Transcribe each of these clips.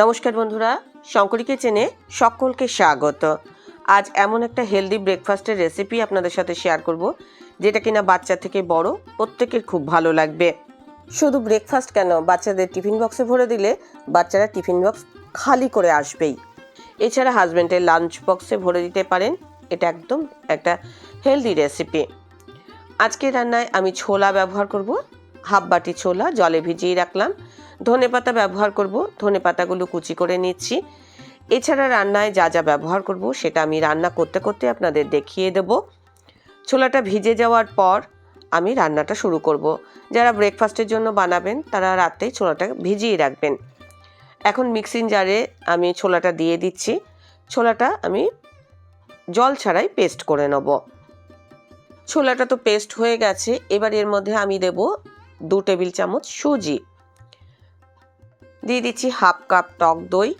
নমস্কার বন্ধুরা, শঙ্করী কিচেনে সকলকে স্বাগত। আজ এমন একটা হেলদি ব্রেকফাস্টের রেসিপি আপনাদের সাথে শেয়ার করব, যেটা কিনা বাচ্চা থেকে বড় প্রত্যেকের খুব ভালো লাগবে। শুধু ব্রেকফাস্ট কেন, বাচ্চাদের টিফিন বক্সে ভরে দিলে বাচ্চারা টিফিন বক্স খালি করে আসবেই। এছাড়া হাজব্যান্ডের লাঞ্চ বক্সে ভরে দিতে পারেন, এটা একদম একটা হেলদি রেসিপি আজকে রান্নায় আমি ছোলা ব্যবহার করব, হাফ বাটি ছোলা, জলে ভিজিয়ে রাখলাম। ধনে পাতা ব্যবহার করব। ধনে পাতাগুলো কুচি করে নিচ্ছি। এছাড়া রান্নায় যা যা ব্যবহার করব সেটা আমি রান্না করতে করতে আপনাদের দেখিয়ে দেব। ছোলাটা ভিজে যাওয়ার পর আমি রান্নাটা শুরু করব। যারা ব্রেকফাস্টের জন্য বানাবেন, তারা রাতেই ছোলাটা ভিজিয়ে রাখবেন। এখন মিক্সিং জারে আমি ছোলাটা দিয়ে দিচ্ছি। ছোলাটা আমি জল ছাড়াই পেস্ট করে নেব। ছোলাটা তো পেস্ট হয়ে গেছে। এবার এর মধ্যে আমি দেব দু টেবিল চামচ সুজি। দিয়ে দিচ্ছি হাফ কাপ টক দই।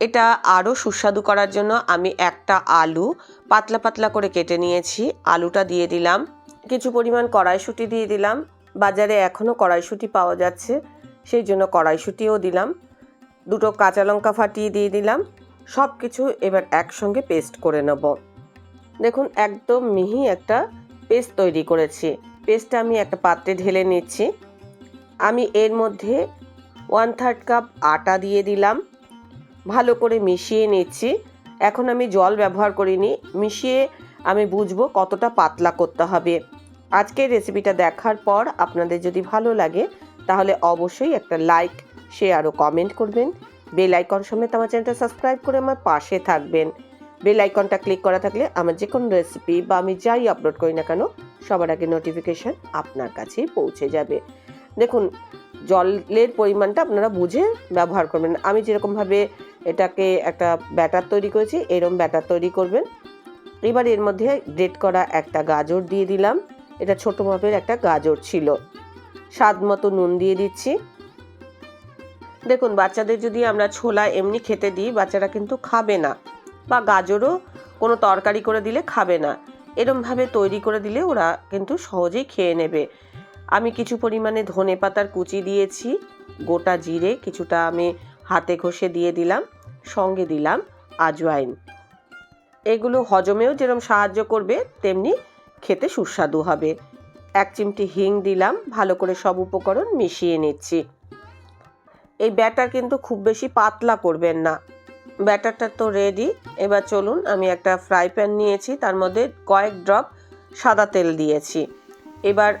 এটা আরও সুস্বাদু করার জন্য আমি একটা আলু পাতলা পাতলা করে কেটে নিয়েছি। আলুটা দিয়ে দিলাম। কিছু পরিমাণ কড়াইশুঁটি দিয়ে দিলাম। বাজারে এখনও কড়াইশুঁটি পাওয়া যাচ্ছে, সেই জন্য কড়াইশুঁটিও দিলাম। দুটো কাঁচা লঙ্কা ফাটিয়ে দিয়ে দিলাম। সব কিছু এবার একসঙ্গে পেস্ট করে নেব। দেখুন, একদম মিহি একটা পেস্ট তৈরি করেছি। পেস্টটা আমি একটা পাত্রে ঢেলে নিচ্ছি। আমি এর মধ্যে ওয়ান থার্ড কাপ আটা দিয়ে দিলাম। ভালো করে মিশিয়ে নিচ্ছি। এখন আমি জল ব্যবহার করিনি। মিশিয়ে আমি বুঝব কতটা পাতলা করতে হবে। আজকের রেসিপিটা দেখার পর আপনাদের যদি ভালো লাগে, তাহলে অবশ্যই একটা লাইক শেয়ার ও কমেন্ট করবেন। বেল আইকন সমেত আমার চ্যানেলটা সাবস্ক্রাইব করে আমার পাশে থাকবেন। বেল আইকনটা ক্লিক করা থাকলে আমার যে কোনো রেসিপি বা আমি যাই আপলোড করি না কেন, সবার আগে নোটিফিকেশান আপনার কাছেই পৌঁছে যাবে। দেখুন জলের পরিমাণটা আপনারা বুঝে ব্যবহার করবেন। আমি যেরকমভাবে এটাকে একটা ব্যাটার তৈরি করেছি, এরম ব্যাটার তৈরি করবেন। এবার এর মধ্যে গ্রেট করা একটা গাজর দিয়ে দিলাম। এটা ছোটো মাপের একটা গাজর ছিল। স্বাদ মতো নুন দিয়ে দিচ্ছি। দেখুন, বাচ্চাদের যদি আমরা ছোলা এমনি খেতে দিই, বাচ্চারা কিন্তু খাবে না। বা গাজরও কোনো তরকারি করে দিলে খাবে না। এরমভাবে তৈরি করে দিলে ওরা কিন্তু সহজেই খেয়ে নেবে। আমি কিছু পরিমাণে ধনে পাতার কুচি দিয়েছি, গোটা জিরে কিছুটা আমি হাতে ঘষে দিয়ে দিলাম, সঙ্গে দিলাম আজওয়াইন। এগুলো হজমেও যেরকম সাহায্য করবে, তেমনি খেতে সুস্বাদু হবে। এক চিমটি হিং দিলাম, ভালো করে সব উপকরণ মিশিয়ে নিচ্ছি। এই ব্যাটার কিন্তু খুব বেশি পাতলা করবেন না। ব্যাটারটা তো রেডি এবার চলুন আমি একটা ফ্রাই প্যান নিয়েছি, তার মধ্যে কয়েক ড্রপ সাদা তেল দিয়েছি। এবার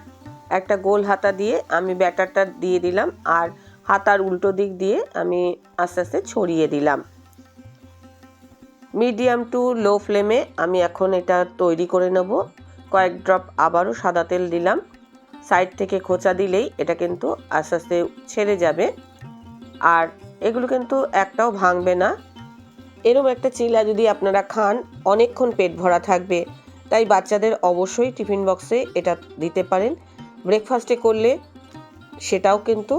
একটা গোল হাতা দিয়ে আমি ব্যাটারটা দিয়ে দিলাম আর হাতার উল্টো দিক দিয়ে আমি আস্তে আস্তে ছড়িয়ে দিলাম। মিডিয়াম টু লো ফ্লেমে আমি এখন এটা তৈরি করে নেব। কয়েক ড্রপ আবারও সাদা তেল দিলাম। সাইড থেকে খোঁচা দিলেই এটা কিন্তু আস্তে আস্তে ছেড়ে যাবে। আর এগুলো কিন্তু একটাও ভাঙবে না। এরম একটা চিলা যদি আপনারা খান, অনেকক্ষণ পেট ভরা থাকবে। তাই বাচ্চাদের অবশ্যই টিফিন বক্সে এটা দিতে পারেন। ব্রেকফাস্টে করলে সেটাও কিন্তু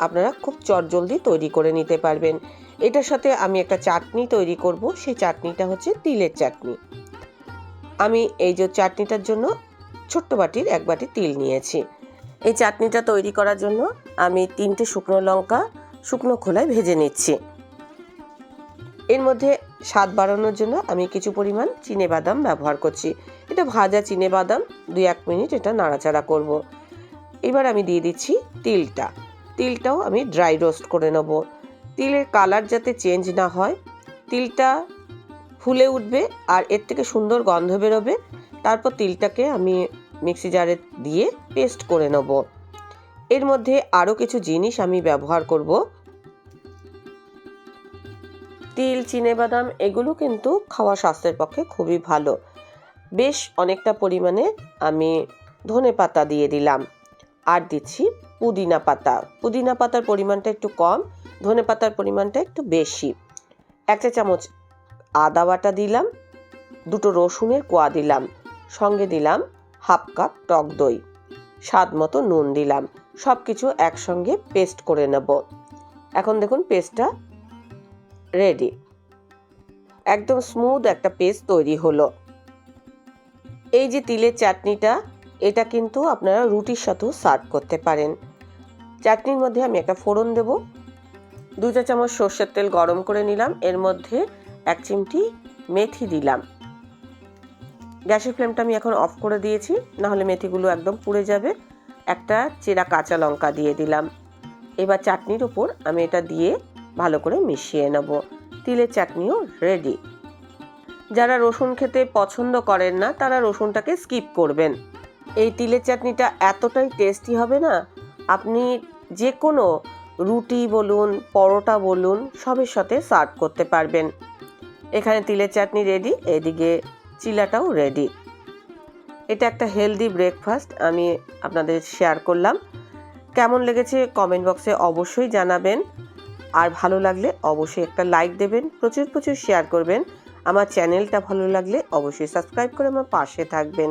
আপনারা খুব চটজলদি তৈরি করে নিতে পারবেন। এটার সাথে আমি একটা চাটনি তৈরি করব, সেই চাটনিটা হচ্ছে তিলের চাটনি। আমি এই যে চাটনিটার জন্য ছোট্ট বাটির এক বাটি তিল নিয়েছি। এই চাটনিটা তৈরি করার জন্য আমি তিনটে শুকনো লঙ্কা শুকনো খোলায় ভেজে নিচ্ছি। এর মধ্যে স্বাদ বাড়ানোর জন্য আমি কিছু পরিমাণ চিনে বাদাম ব্যবহার করছি। এটা ভাজা চিনে বাদাম, দুই এক মিনিট এটা নাড়াচাড়া করব। এবার আমি দিয়ে দিচ্ছি তিলটা। তিলটাও আমি ড্রাই রোস্ট করে নেব। তিলের কালার যাতে চেঞ্জ না হয়, তিলটা ফুলে উঠবে আর এর থেকে সুন্দর গন্ধ বেরোবে। তারপর তিলটাকে আমি মিক্সি জারে দিয়ে পেস্ট করে নেব। এর মধ্যে আরও কিছু জিনিস আমি ব্যবহার করব। তিল বাদাম, এগুলো কিন্তু খাওয়া স্বাস্থ্যের পক্ষে খুবই ভালো। বেশ অনেকটা পরিমাণে আমি ধনে পাতা দিয়ে দিলাম। আর দিচ্ছি পুদিনা পাতা। পুদিনা পাতার পরিমাণটা একটু কম, ধনে পাতার পরিমাণটা একটু বেশি। একটা চামচ আদা বাটা দিলাম, দুটো রসুনের কোয়া দিলাম, সঙ্গে দিলাম হাফ কাপ টক দই। স্বাদ মতো নুন দিলাম সব কিছু একসঙ্গে পেস্ট করে নেব। এখন দেখুন পেস্টটা রেডি। একদম স্মুথ একটা পেস্ট তৈরি হলো। এই যে তিলের চাটনিটা এটা কিন্তু আপনারা রুটির সাথেও সার্ভ করতে পারেন। চাটনির মধ্যে আমি একটা ফোড়ন দেব। দু চা চামচ সর্ষের তেল গরম করে নিলাম। এর মধ্যে এক চিমটি মেথি দিলাম। গ্যাসের ফ্লেমটা আমি এখন অফ করে দিয়েছি। নাহলে মেথিগুলো একদম পুড়ে যাবে। একটা চেরা কাঁচা লঙ্কা দিয়ে দিলাম। এবার চাটনির ওপর আমি এটা দিয়ে ভালো করে মিশিয়ে নেব। তিলের চাটনিও রেডি যারা রসুন খেতে পছন্দ করেন না, তারা রসুনটাকে স্কিপ করবেন। এই তিলের চাটনিটা এতটাই টেস্টি হবে না? আপনি যে কোনো রুটি বলুন, পরোটা বলুন, সবের সাথে সার্ভ করতে পারবেন। এখানে তিলের চাটনি রেডি এদিকে চিলাটাও রেডি এটা একটা হেলদি ব্রেকফাস্ট আমি আপনাদের শেয়ার করলাম। কেমন লেগেছে কমেন্ট বক্সে অবশ্যই জানাবেন। আর ভালো লাগলে অবশ্যই একটা লাইক দেবেন, প্রচুর প্রচুর শেয়ার করবেন। আমার চ্যানেলটা ভালো লাগলে অবশ্যই সাবস্ক্রাইব করে আমার পাশে থাকবেন।